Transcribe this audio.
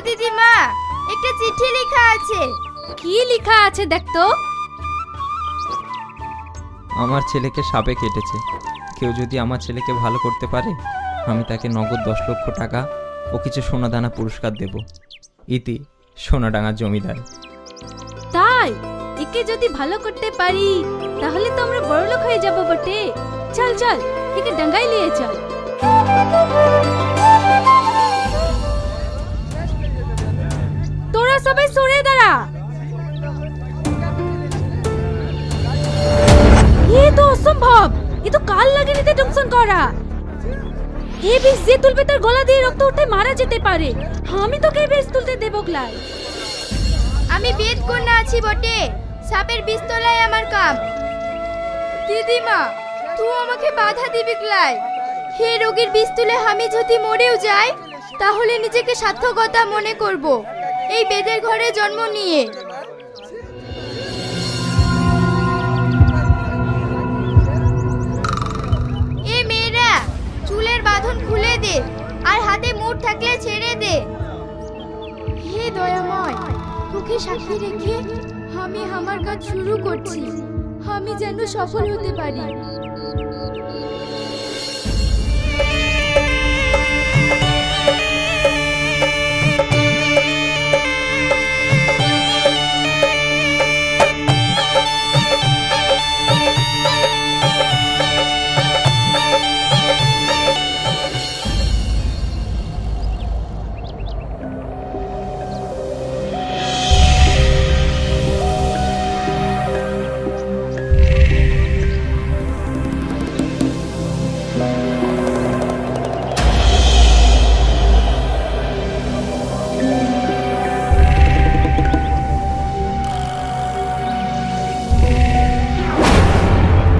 দিদিমা একটা চিঠি লেখা আছে। কি লেখা আছে দেখ তো। আমার ছেলেকে সাপে কেটেছে। কেউ যদি আমার ছেলেকে ভালো করতে পারে আমি তাকে নগদ দশ লক্ষ টাকা ও কিছু সোনাদানা পুরস্কার দেব। ইতি সোনাডাঙ্গার জমিদার। তাই? একে যদি ভালো করতে পারি তাহলে তো আমরা বড়লোক হয়ে যাব বটে। চল চল একে ডাঙ্গাই নিয়ে চল। তোরা সবাই সরে দাঁড়া। এ তো অসম্ভব। এ তো কাল লাগে নিতে টুকসন করা। এ বিষ যে তুলবে তার গলা দিয়ে রক্ত উঠে মারা যেতে পারে। আমি তোকে বিষ তুলতে দেবো গ্লাই আমি বেদ কন্যা আছি বটে। সাপের বিস্তলায় আমার কাম দিদিমা, তুই আমাকে বাধা দিবি ক্লাই হে রোগীর বিস্তুলে আমি যদি মরেও যাই, তাহলে নিজেকে সার্থকতা মনে করব। এই বেদের ঘরে জন্ম নিয়ে। এ মেয়েরা, চুলের বাঁধন খুলে দে, আর হাতে মুঠ থাকলে ছেড়ে দে। হে দয়াময়, তোকে সাক্ষী রেখে আমি আমার কাজ শুরু করছি। আমি যেন সফল হতে পারি।